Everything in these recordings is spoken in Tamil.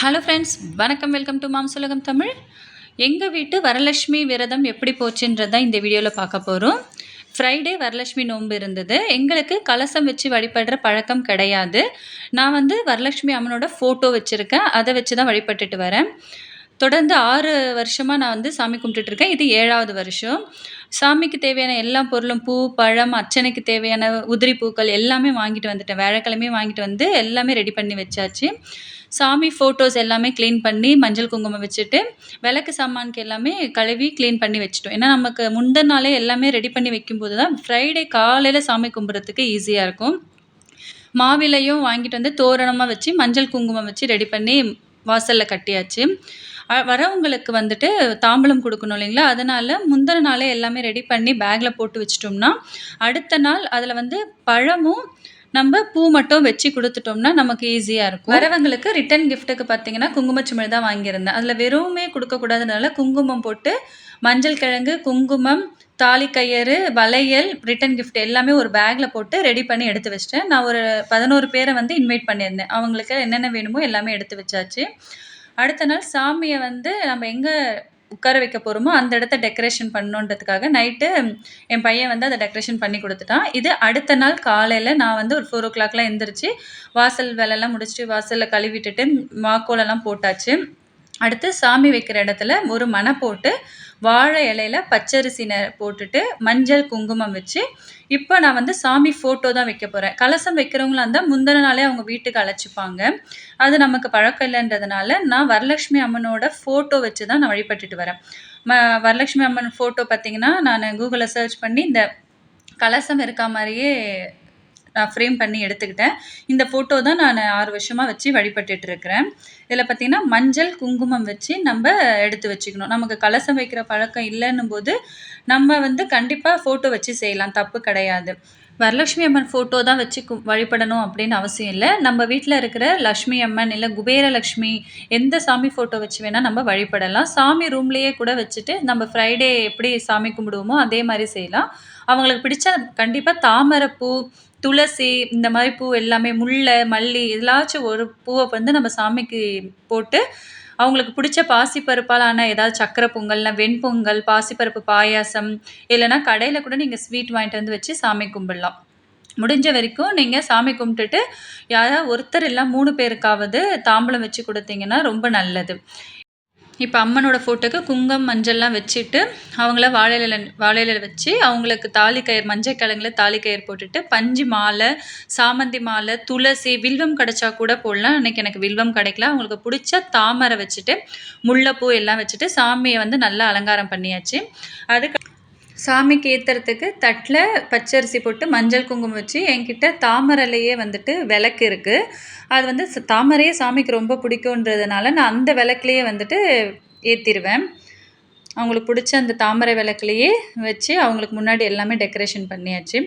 ஹலோ ஃப்ரெண்ட்ஸ் வணக்கம் வெல்கம் டு மாம் சுலகம் தமிழ் எங்கள் வீட்டு வரலட்சுமி விரதம் எப்படி போச்சுன்றது தான் இந்த வீடியோவில் பார்க்க போகிறோம் ஃப்ரைடே வரலட்சுமி நோன்பு இருந்தது. எங்களுக்கு கலசம் வச்சு வழிபடுற பழக்கம் கிடையாது. நான் வந்து வரலட்சுமி அம்மனோட ஃபோட்டோ வச்சுருக்கேன். அதை வச்சு தான் வழிபட்டுட்டு வரேன். தொடர்ந்து ஆறு வருஷமாக நான் வந்து சாமி கும்பிட்டுட்டு இருக்கேன் இது ஏழாவது வருஷம். சாமிக்கு தேவையான எல்லா பொருளும் பூ பழம் அர்ச்சனைக்கு தேவையான உதிரி பூக்கள் எல்லாமே வாங்கிட்டு வந்துட்டேன். வேலைக்கிழமையும் வாங்கிட்டு வந்து எல்லாமே ரெடி பண்ணி வச்சாச்சு. சாமி ஃபோட்டோஸ் எல்லாமே க்ளீன் பண்ணி மஞ்சள் குங்குமம் வச்சுட்டு விளக்கு சாமானுக்கு எல்லாமே கழுவி க்ளீன் பண்ணி வச்சுட்டோம். ஏன்னா நமக்கு முந்தின நாளே எல்லாமே ரெடி பண்ணி வைக்கும்போது தான் ஃப்ரைடே காலையில் சாமி கும்பிட்றதுக்கு ஈஸியாக இருக்கும். மாவிலையும் வாங்கிட்டு வந்து தோரணமாக வச்சு மஞ்சள் குங்குமம் வச்சு ரெடி பண்ணி வாசலில் கட்டியாச்சு. வரவங்களுக்கு வந்துட்டு தாம்பூலம் கொடுக்கணும் இல்லைங்களா? அதனால் முந்தின நாளே எல்லாமே ரெடி பண்ணி பேக்கில் போட்டு வச்சிட்டோம்னா அடுத்த நாள் அதில் வந்து பழமும் நம்ம பூ மட்டும் வச்சு கொடுத்துட்டோம்னா நமக்கு ஈஸியாக இருக்கும். வரவங்களுக்கு ரிட்டன் கிஃப்ட்டுக்கு பார்த்தீங்கன்னா குங்குமச்சிமிழ் தான் வாங்கியிருந்தேன். அதில் வெறுமே கொடுக்கக்கூடாதுனால குங்குமம் போட்டு மஞ்சள் கிழங்கு குங்குமம் தாலி கயிறு வளையல் ரிட்டன் கிஃப்ட் எல்லாமே ஒரு பேக்கில் போட்டு ரெடி பண்ணி எடுத்து வச்சிட்டேன். நான் ஒரு பதினோரு பேரை வந்து இன்வைட் பண்ணியிருந்தேன். அவங்களுக்கு என்னென்ன வேணுமோ எல்லாமே எடுத்து வச்சாச்சு. அடுத்த நாள் சாமியை வந்து நம்ம எங்கே உட்கார வைக்க போகிறோமோ அந்த இடத்த டெக்கரேஷன் பண்ணணுன்றதுக்காக நைட்டு என் பையன் வந்து அதை டெக்கரேஷன் பண்ணி கொடுத்துட்டான். இது அடுத்த நாள் காலையில் நான் வந்து ஒரு ஃபோர் ஓ கிளாக்லாம் எழுந்திரிச்சு வாசல் வேலைலாம் முடிச்சுட்டு வாசலில் கழுவிட்டுட்டு மாக்கோலெல்லாம் போட்டாச்சு. அடுத்து சாமி வைக்கிற இடத்துல ஒரு மனை போட்டு வாழை இலையில பச்சரிசி நெ போட்டுட்டு மஞ்சள் குங்குமம் வச்சு இப்போ நான் வந்து சாமி ஃபோட்டோ தான் வைக்க போகிறேன் கலசம் வைக்கிறவங்களா இருந்தால் முந்தின நாளே அவங்க வீட்டுக்கு அழைச்சிப்பாங்க. அது நமக்கு பழக்கம் இல்லைன்றதுனால நான் வரலட்சுமி அம்மனோட ஃபோட்டோ வச்சு தான் நான் வழிபட்டுட்டு வரேன். ம வரலட்சுமி அம்மன் ஃபோட்டோ பார்த்தீங்கன்னா நான் கூகுளில் சர்ச் பண்ணி இந்த கலசம் இருக்கா மாதிரியே நான் ஃப்ரேம் பண்ணி எடுத்துக்கிட்டேன். இந்த ஃபோட்டோ தான் நான் ஆறு வருஷமாக வச்சு வழிபட்டுட்டு இருக்கிறேன். இதில் பார்த்தீங்கன்னா மஞ்சள் குங்குமம் வச்சு நம்ம எடுத்து வச்சுக்கணும். நமக்கு கலசம் வைக்கிற பழக்கம் இல்லைன்னும் போது நம்ம வந்து கண்டிப்பாக ஃபோட்டோ வச்சு செய்யலாம். தப்பு கிடையாது. வரலட்சுமி அம்மன் ஃபோட்டோ தான் வச்சு கு வழிபடணும் அப்படின்னு அவசியம் இல்லை. நம்ம வீட்டில் இருக்கிற லக்ஷ்மி அம்மன் இல்லை குபேர லக்ஷ்மி எந்த சாமி ஃபோட்டோ வச்சு வேணால் நம்ம வழிபடலாம். சாமி ரூம்லேயே கூட வச்சுட்டு நம்ம ஃப்ரைடே எப்படி சாமி கும்பிடுவோமோ அதே மாதிரி செய்யலாம். அவங்களுக்கு பிடிச்ச கண்டிப்பாக தாமரைப்பூ துளசி இந்த மாதிரி பூ எல்லாமே முல்லை மல்லி இதெல்லாச்சும் ஒரு பூவை வந்து நம்ம சாமிக்கு போட்டு அவங்களுக்கு பிடிச்ச பாசிப்பருப்பாலான ஏதாவது சக்கரை பொங்கல்னா வெண்பொங்கல் பாசிப்பருப்பு பாயாசம் இல்லைன்னா கடையில் கூட நீங்கள் ஸ்வீட் வாங்கிட்டு வந்து வச்சு சாமி கும்பிடலாம். முடிஞ்ச வரைக்கும் நீங்கள் சாமி கும்பிட்டுட்டு யாராவது ஒருத்தர் இல்லை மூணு பேருக்காவது தாம்பூலம் வச்சு கொடுத்தீங்கன்னா ரொம்ப நல்லது. இப்போ அம்மனோட ஃபோட்டோக்கு குங்கம் மஞ்சள்லாம் வச்சுட்டு அவங்கள வாழையில வாழையில வச்சு அவங்களுக்கு தாலி கயிறு மஞ்சள் கிழங்குல தாலி கயிறு போட்டுட்டு பஞ்சு மாலை சாமந்தி மாலை துளசி வில்வம் கிடைச்சா கூட போடலாம். அன்னைக்கு எனக்கு வில்வம் கிடைக்கல. அவங்களுக்கு பிடிச்ச தாமரை வச்சுட்டு முல்லைப்பூ எல்லாம் வச்சுட்டு சாமியை வந்து நல்லா அலங்காரம் பண்ணியாச்சு. அதுக்கு சாமிக்கு ஏற்றுறதுக்கு தட்டில் பச்சரிசி போட்டு மஞ்சள் குங்குமம் வச்சு என்கிட்ட தாமரையிலேயே வந்துட்டு விளக்கு இருக்குது அது வந்து தாமரையே சாமிக்கு ரொம்ப பிடிக்குன்றதுனால நான் அந்த விளக்குலேயே வந்துட்டு ஏற்றிடுவேன் அவங்களுக்கு பிடிச்ச அந்த தாமரை விளக்குலையே வச்சு அவங்களுக்கு முன்னாடி எல்லாமே டெக்கரேஷன் பண்ணியாச்சு.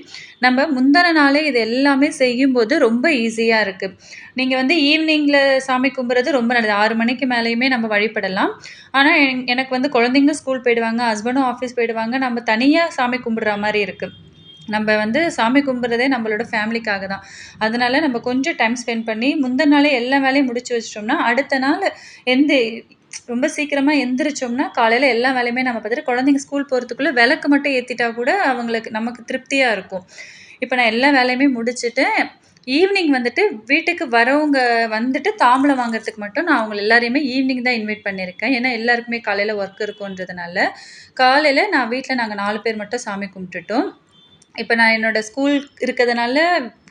நம்ம முந்தின நாளே இது எல்லாமே செய்யும்போது ரொம்ப ஈஸியாக இருக்குது நீங்கள் வந்து ஈவினிங்கில் சாமி கும்பிட்றது ரொம்ப நல்லது. ஆறு மணிக்கு மேலேயுமே நம்ம வழிபடலாம். ஆனால் எனக்கு வந்து குழந்தைங்க ஸ்கூல் போயிடுவாங்க ஹஸ்பண்டும் ஆஃபீஸ் போயிடுவாங்க நம்ம தனியாக சாமி கும்பிட்ற மாதிரி இருக்குது நம்ம வந்து சாமி கும்பிட்றதே நம்மளோட ஃபேமிலிக்காக தான். அதனால் நம்ம கொஞ்சம் டைம் ஸ்பெண்ட் பண்ணி முந்தின நாளே எல்லா வேலையும் முடிச்சு வச்சிட்டோம்னா அடுத்த நாள் எந்த ரொம்ப சீக்கிரமாக எந்திரிச்சோம்னா காலையில் எல்லா வேலையுமே நம்ம பார்த்துட்டு குழந்தைங்க ஸ்கூல் போகிறதுக்குள்ளே விளக்கு மட்டும் ஏற்றிட்டா கூட அவங்களுக்கு நமக்கு திருப்தியாக இருக்கும். இப்போ நான் எல்லா வேலையுமே முடிச்சுட்டு ஈவினிங் வந்துட்டு வீட்டுக்கு வரவங்க வந்துட்டு தாம்பளம் வாங்குறதுக்கு மட்டும் நான் அவங்க எல்லாரையுமே ஈவினிங் தான் இன்வைட் பண்ணியிருக்கேன். ஏன்னா எல்லாருக்குமே காலையில் ஒர்க் இருக்குன்றதுனால காலையில் நான் வீட்டில் நாங்கள் நாலு பேர் மட்டும் சாமி கும்பிட்டுட்டோம். இப்போ நான் என்னோடய ஸ்கூல் இருக்கிறதுனால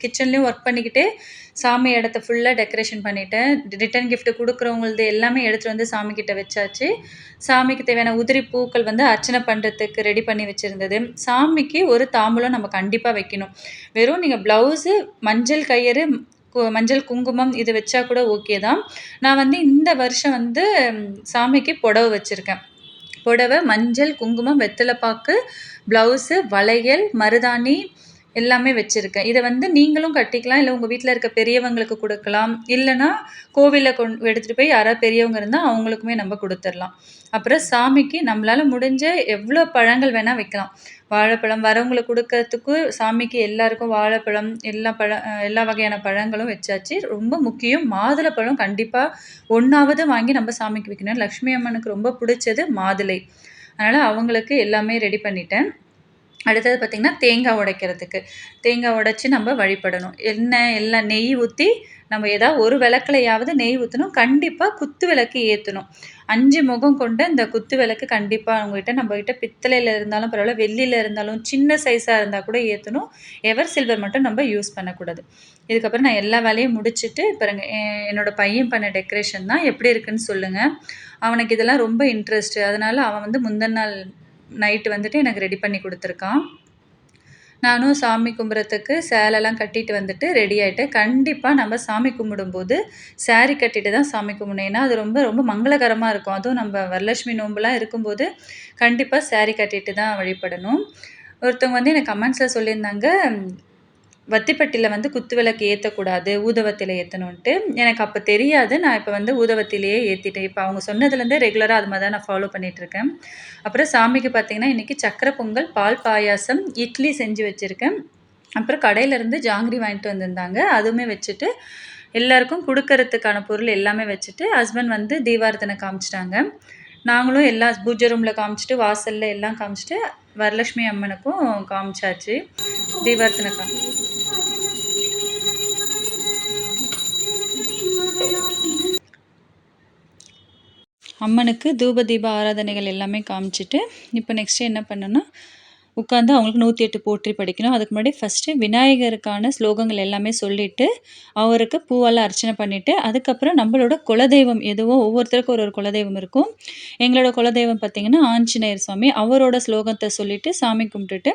கிச்சன்லேயும் ஒர்க் பண்ணிக்கிட்டே சாமி இடத்த ஃபுல்லாக டெக்கரேஷன் பண்ணிட்டேன். ரிட்டன் கிஃப்ட்டு கொடுக்குறவங்களது எல்லாமே எடுத்துகிட்டு வந்து சாமிக்கிட்ட வச்சாச்சு. சாமிக்கு தேவையான உதிரி பூக்கள் வந்து அர்ச்சனை பண்ணுறதுக்கு ரெடி பண்ணி வச்சுருந்தது. சாமிக்கு ஒரு தாம்பூலம் நம்ம கண்டிப்பாக வைக்கணும். வெறும் நீங்கள் ப்ளவுஸு மஞ்சள் கயிறு கு- மஞ்சள் குங்குமம் இது வச்சா கூட ஓகே தான். நான் வந்து இந்த வருஷம் வந்து சாமிக்கு புடவை வச்சுருக்கேன். புடவை மஞ்சள் குங்குமம் வெத்தலைப்பாக்கு ப்ளவுஸு வளையல் மருதாணி எல்லாமே வச்சுருக்கேன். இதை வந்து நீங்களும் கட்டிக்கலாம் இல்லை உங்கள் வீட்டில் இருக்க பெரியவங்களுக்கு கொடுக்கலாம். இல்லைன்னா கோவிலில் கொண்டு எடுத்துகிட்டு போய் யாராவது பெரியவங்க இருந்தால் அவங்களுக்குமே நம்ம கொடுத்துடலாம். அப்புறம் சாமிக்கு நம்மளால் முடிஞ்ச எவ்வளோ பழங்கள் வேணால் வைக்கலாம். வாழைப்பழம் வரவங்களுக்கு கொடுக்கறதுக்கு சாமிக்கு எல்லாருக்கும் வாழைப்பழம் எல்லா பழ எல்லா வகையான பழங்களும் வச்சாச்சு. ரொம்ப முக்கியம் மாதுளப்பழம் கண்டிப்பாக ஒன்றாவது வாங்கி நம்ம சாமிக்கு வைக்கணும். லக்ஷ்மி அம்மனுக்கு ரொம்ப பிடிச்சது மாதுளை. அதனால் அவங்களுக்கு எல்லாமே ரெடி பண்ணிட்டேன். அடுத்தது பார்த்திங்கன்னா தேங்காய் உடைக்கிறதுக்கு. தேங்காய் உடச்சி நம்ம வழிபடணும். எண்ணெய் எல்லாம் நெய் ஊற்றி நம்ம ஏதாவது ஒரு விளக்குலையாவது நெய் ஊற்றணும் கண்டிப்பாக குத்து விளக்கு ஏற்றணும் அஞ்சு முகம் கொண்ட இந்த குத்து விளக்கு கண்டிப்பாக அவங்ககிட்ட நம்மக்கிட்ட பித்தளையில் இருந்தாலும் பரவாயில்ல வெள்ளியில் இருந்தாலும் சின்ன சைஸாக இருந்தால் கூட ஏற்றணும் எவர் சில்வர் மட்டும் நம்ம யூஸ் பண்ணக்கூடாது. இதுக்கப்புறம் நான் எல்லா வேலையும் முடிச்சுட்டு பாருங்க என்னோடய பையன் பண்ண டெக்கரேஷன் தான் எப்படி இருக்குன்னு சொல்லுங்கள் அவனுக்கு இதெல்லாம் ரொம்ப இன்ட்ரெஸ்ட்டு அதனால் அவன் வந்து முந்தின நாள் நைட்டு வந்துட்டு எனக்கு ரெடி பண்ணி கொடுத்துருக்கான். நானும் சாமி கும்பிட்றதுக்கு சேலைலாம் கட்டிட்டு வந்துட்டு ரெடி ஆகிட்டேன் கண்டிப்பாக நம்ம சாமி கும்பிடும்போது சாரீ கட்டிட்டு தான் சாமி கும்பிடணும். ஏன்னா அது ரொம்ப ரொம்ப மங்களகரமாக இருக்கும். அதுவும் நம்ம வரலட்சுமி நோம்புலாம் இருக்கும்போது கண்டிப்பாக சேரீ கட்டிட்டு தான் வழிபடணும். ஒருத்தவங்க வந்து எனக்கு கமெண்ட்ஸில் சொல்லியிருந்தாங்க வத்திப்பட்டியில் வந்து குத்து விளக்கு ஏற்றக்கூடாது ஊதவத்தில் ஏற்றணுன்ட்டு எனக்கு அப்போ தெரியாது. நான் இப்போ வந்து ஊதவத்திலேயே ஏற்றிட்டேன் இப்போ அவங்க சொன்னதுலேருந்தே ரெகுலராக அது மாதிரி தான் நான் ஃபாலோ பண்ணிகிட்ருக்கேன் அப்புறம் சாமிக்கு பார்த்திங்கன்னா இன்றைக்கி சக்கரை பொங்கல் பால் பாயாசம் இட்லி செஞ்சு வச்சுருக்கேன். அப்புறம் கடையிலேருந்து ஜாங்கிரி வாங்கிட்டு வந்திருந்தாங்க. அதுவுமே வச்சுட்டு எல்லாருக்கும் கொடுக்கறதுக்கான பொருள் எல்லாமே வச்சுட்டு ஹஸ்பண்ட் வந்து தீபாரத்தனை காமிச்சிட்டாங்க. நாங்களும் எல்லா பூஜை ரூமில் காமிச்சிட்டு வாசலில் எல்லாம் காமிச்சிட்டு வரலட்சுமி அம்மனுக்கும் காமிச்சாச்சு. தீபாரத்தனை காமி அம்மனுக்கு தூப தீப ஆராதனைகள் எல்லாமே காமிச்சிட்டு இப்போ நெக்ஸ்ட்டு என்ன பண்ணணும்னா உட்காந்து அவங்களுக்கு நூற்றி எட்டு போற்றி படிக்கணும். அதுக்கு முன்னாடி ஃபஸ்ட்டு விநாயகருக்கான ஸ்லோகங்கள் எல்லாமே சொல்லிவிட்டு அவருக்கு பூவால் அர்ச்சனை பண்ணிவிட்டு அதுக்கப்புறம் நம்மளோட குலதெய்வம் எதுவோ ஒவ்வொருத்தருக்கும் ஒரு ஒரு குலதெய்வம் இருக்கும். எங்களோட குலதெய்வம் பார்த்திங்கன்னா ஆஞ்சநேயர் சுவாமி. அவரோட ஸ்லோகத்தை சொல்லிவிட்டு சாமி கும்பிட்டுட்டு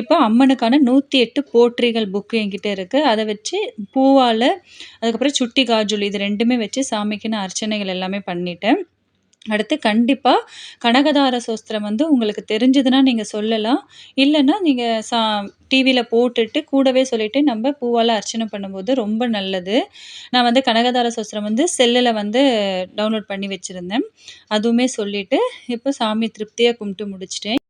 இப்போ அம்மனுக்கான நூற்றி எட்டு போற்றிகள் புக்கு என்கிட்ட இருக்குது அதை வச்சு பூவால் அதுக்கப்புறம் சுட்டி காஜுல் இது ரெண்டுமே வச்சு சாமிக்கு நான் அர்ச்சனைகள் எல்லாமே பண்ணிட்டேன் அடுத்து கண்டிப்பாக கனகதார சோஸ்திரம் வந்து உங்களுக்கு தெரிஞ்சதுன்னா நீங்கள் சொல்லலாம். இல்லைன்னா நீங்கள் சா டிவியில் போட்டுட்டு கூடவே சொல்லிவிட்டு நம்ம பூவால் அர்ச்சனை பண்ணும்போது ரொம்ப நல்லது. நான் வந்து கனகதார சோஸ்திரம் வந்து செல்லில் வந்து டவுன்லோட் பண்ணி வச்சுருந்தேன். அதுவுமே சொல்லிவிட்டு இப்போ சாமி திருப்தியாக கும்பிட்டு முடிச்சிட்டேன்.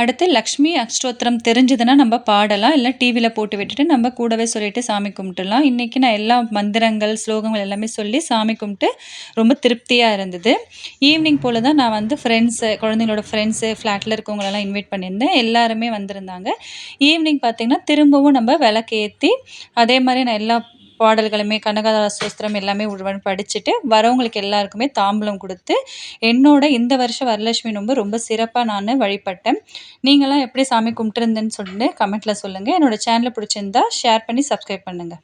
அடுத்து லக்ஷ்மி அஷ்டோத்திரம் தெரிஞ்சதுன்னா நம்ம பாடலாம் இல்லை டிவியில் போட்டு விட்டுட்டு நம்ம கூடவே சொல்லிட்டு சாமி கும்பிட்டுலாம் இன்றைக்கி நான் எல்லா மந்திரங்கள் ஸ்லோகங்கள் எல்லாமே சொல்லி சாமி கும்பிட்டு ரொம்ப திருப்தியாக இருந்தது. ஈவினிங் போல் தான் நான் வந்து ஃப்ரெண்ட்ஸு குழந்தைங்களோட ஃப்ரெண்ட்ஸு ஃப்ளாட்டில் இருக்கவங்களெல்லாம் இன்வைட் பண்ணியிருந்தேன். எல்லாருமே வந்திருந்தாங்க. ஈவினிங் பார்த்திங்கன்னா திரும்பவும் நம்ம விளக்கேற்றி அதே மாதிரி நான் எல்லா பாடல்களுமே கனகதார எல்லாமே உழுவன் படிச்சுட்டு வரவங்களுக்கு எல்லாருக்குமே தாம்பூலம் கொடுத்து என்னோட இந்த வருஷம் வரலட்சுமி நோம்பு ரொம்ப சிறப்பாக நான் வழிபட்டேன். நீங்களாம் எப்படி சாமி கும்பிட்டுருந்தேன்னு சொல்லிட்டு கமெண்ட்டில் சொல்லுங்கள் என்னோடய சேனலை பிடிச்சிருந்தா ஷேர் பண்ணி சப்ஸ்கிரைப் பண்ணுங்கள்